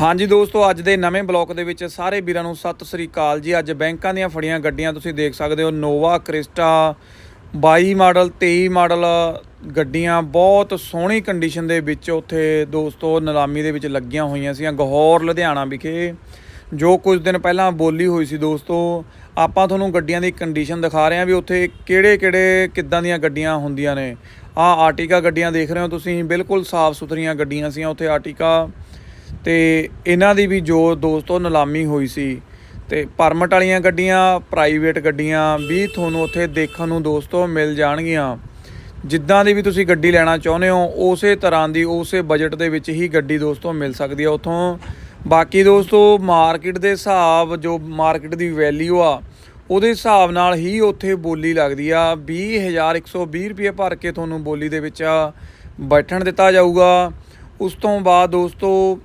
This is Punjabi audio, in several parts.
ਹਾਂਜੀ ਦੋਸਤੋ, ਅੱਜ ਦੇ ਨਵੇਂ ਬਲੌਕ ਦੇ ਵਿੱਚ ਸਾਰੇ ਵੀਰਾਂ ਨੂੰ ਸਤਿ ਸ੍ਰੀ ਅਕਾਲ ਜੀ। ਅੱਜ ਬੈਂਕਾਂ ਦੀਆਂ ਫੜੀਆਂ ਗੱਡੀਆਂ ਤੁਸੀਂ ਦੇਖ ਸਕਦੇ ਹੋ। ਨੋਵਾ ਕ੍ਰਿਸਟਾ 22 ਮਾਡਲ 23 ਮਾਡਲ ਗੱਡੀਆਂ ਬਹੁਤ ਸੋਹਣੀ ਕੰਡੀਸ਼ਨ ਦੇ ਵਿੱਚ ਉੱਥੇ ਦੋਸਤੋ, ਨਿਲਾਮੀ ਦੇ ਵਿੱਚ ਲੱਗੀਆਂ ਹੋਈਆਂ ਸੀਗੀਆਂ ਗਹੌਰ ਲੁਧਿਆਣਾ ਵਿਖੇ, ਜੋ ਕੁਝ ਦਿਨ ਪਹਿਲਾਂ ਬੋਲੀ ਹੋਈ ਸੀ ਦੋਸਤੋ। ਆਪਾਂ ਤੁਹਾਨੂੰ ਗੱਡੀਆਂ ਦੀ ਕੰਡੀਸ਼ਨ ਦਿਖਾ ਰਹੇ ਹਾਂ ਵੀ ਉੱਥੇ ਕਿਹੜੇ ਕਿਹੜੇ ਕਿੱਦਾਂ ਦੀਆਂ ਗੱਡੀਆਂ ਹੁੰਦੀਆਂ ਨੇ। ਆਹ ਆਰਟੀਕਾ ਗੱਡੀਆਂ ਦੇਖ ਰਹੇ ਹੋ ਤੁਸੀਂ, ਬਿਲਕੁਲ ਸਾਫ਼ ਸੁਥਰੀਆਂ ਗੱਡੀਆਂ ਸੀਆਂ ਉੱਥੇ ਆਰਟੀਕਾ ਤੇ ਇਹਨਾਂ ਦੀ ਵੀ ਜੋ ਦੋਸਤੋ ਨਿਲਾਮੀ ਹੋਈ ਸੀ ਤੇ ਪਰਮਟ ਵਾਲੀਆਂ ਗੱਡੀਆਂ, ਪ੍ਰਾਈਵੇਟ ਗੱਡੀਆਂ ਵੀ ਤੁਹਾਨੂੰ ਉੱਥੇ ਦੇਖਣ ਨੂੰ ਦੋਸਤੋ ਮਿਲ ਜਾਣਗੀਆਂ। ਜਿੱਦਾਂ ਦੀ ਵੀ ਤੁਸੀਂ ਗੱਡੀ ਲੈਣਾ ਚਾਹੁੰਦੇ ਹੋ, ਉਸੇ ਤਰ੍ਹਾਂ ਦੀ, ਉਸੇ ਬਜਟ ਦੇ ਵਿੱਚ ਹੀ ਗੱਡੀ ਦੋਸਤੋ ਮਿਲ ਸਕਦੀ ਹੈ ਉੱਥੋਂ। ਬਾਕੀ ਦੋਸਤੋ ਮਾਰਕੀਟ ਦੇ ਹਿਸਾਬ, ਜੋ ਮਾਰਕੀਟ ਦੀ ਵੈਲਿਊ ਆ, ਉਹਦੇ ਹਿਸਾਬ ਨਾਲ ਹੀ ਉੱਥੇ ਬੋਲੀ ਲੱਗਦੀ ਆ। 20120 ਰੁਪਏ ਭਰ ਕੇ ਤੁਹਾਨੂੰ ਬੋਲੀ ਦੇ ਵਿੱਚ ਬੈਠਣ ਦਿੱਤਾ ਜਾਊਗਾ। ਉਸ ਤੋਂ ਬਾਅਦ ਦੋਸਤੋ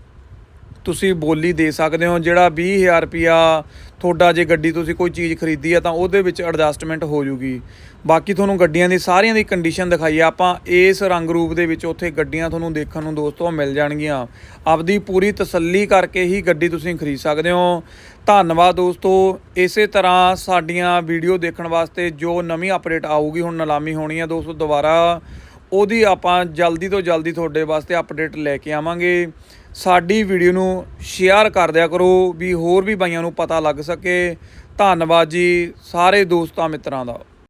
ਤੁਸੀਂ ਬੋਲੀ ਦੇ ਸਕਦੇ ਹੋ, ਜਿਹੜਾ 20000 ਰੁਪਿਆ ਤੁਹਾਡਾ ਜੇ ਗੱਡੀ ਤੁਸੀਂ ਕੋਈ ਚੀਜ਼ ਖਰੀਦੀ ਆ, ਤਾਂ ਉਹਦੇ ਵਿੱਚ ਐਡਜਸਟਮੈਂਟ ਹੋ ਜੂਗੀ। ਬਾਕੀ ਤੁਹਾਨੂੰ ਗੱਡੀਆਂ ਦੀ ਸਾਰੀਆਂ ਦੀ ਕੰਡੀਸ਼ਨ ਦਿਖਾਈ ਆ, ਆਪਾਂ ਇਸ ਰੰਗ ਰੂਪ ਦੇ ਵਿੱਚ ਉੱਥੇ ਗੱਡੀਆਂ ਤੁਹਾਨੂੰ ਦੇਖਣ ਨੂੰ ਦੋਸਤੋ ਮਿਲ ਜਾਣਗੀਆਂ। ਆਪਦੀ ਪੂਰੀ ਤਸੱਲੀ ਕਰਕੇ ਹੀ ਗੱਡੀ ਤੁਸੀਂ ਖਰੀਦ ਸਕਦੇ ਹੋ। ਧੰਨਵਾਦ ਦੋਸਤੋ, ਇਸੇ ਤਰ੍ਹਾਂ ਸਾਡੀਆਂ ਵੀਡੀਓ ਦੇਖਣ ਵਾਸਤੇ ਜੋ ਨਵੀਂ ਅਪਡੇਟ ਆਊਗੀ, ਹੁਣ ਨਿਲਾਮੀ ਹੋਣੀ ਆ ਦੋਸਤੋ ਦੁਬਾਰਾ, ਉਹਦੀ ਆਪਾਂ ਜਲਦੀ ਤੋਂ ਜਲਦੀ ਤੁਹਾਡੇ ਵਾਸਤੇ ਅਪਡੇਟ ਲੈ ਕੇ ਆਵਾਂਗੇ। ਸਾਡੀ ਵੀਡੀਓ ਨੂੰ ਸ਼ੇਅਰ ਕਰ ਦਿਆ ਕਰੋ ਵੀ ਹੋਰ ਵੀ ਬਾਈਆਂ ਨੂੰ ਪਤਾ ਲੱਗ ਸਕੇ। ਧੰਨਵਾਦ ਜੀ ਸਾਰੇ ਦੋਸਤਾਂ ਮਿੱਤਰਾਂ ਦਾ।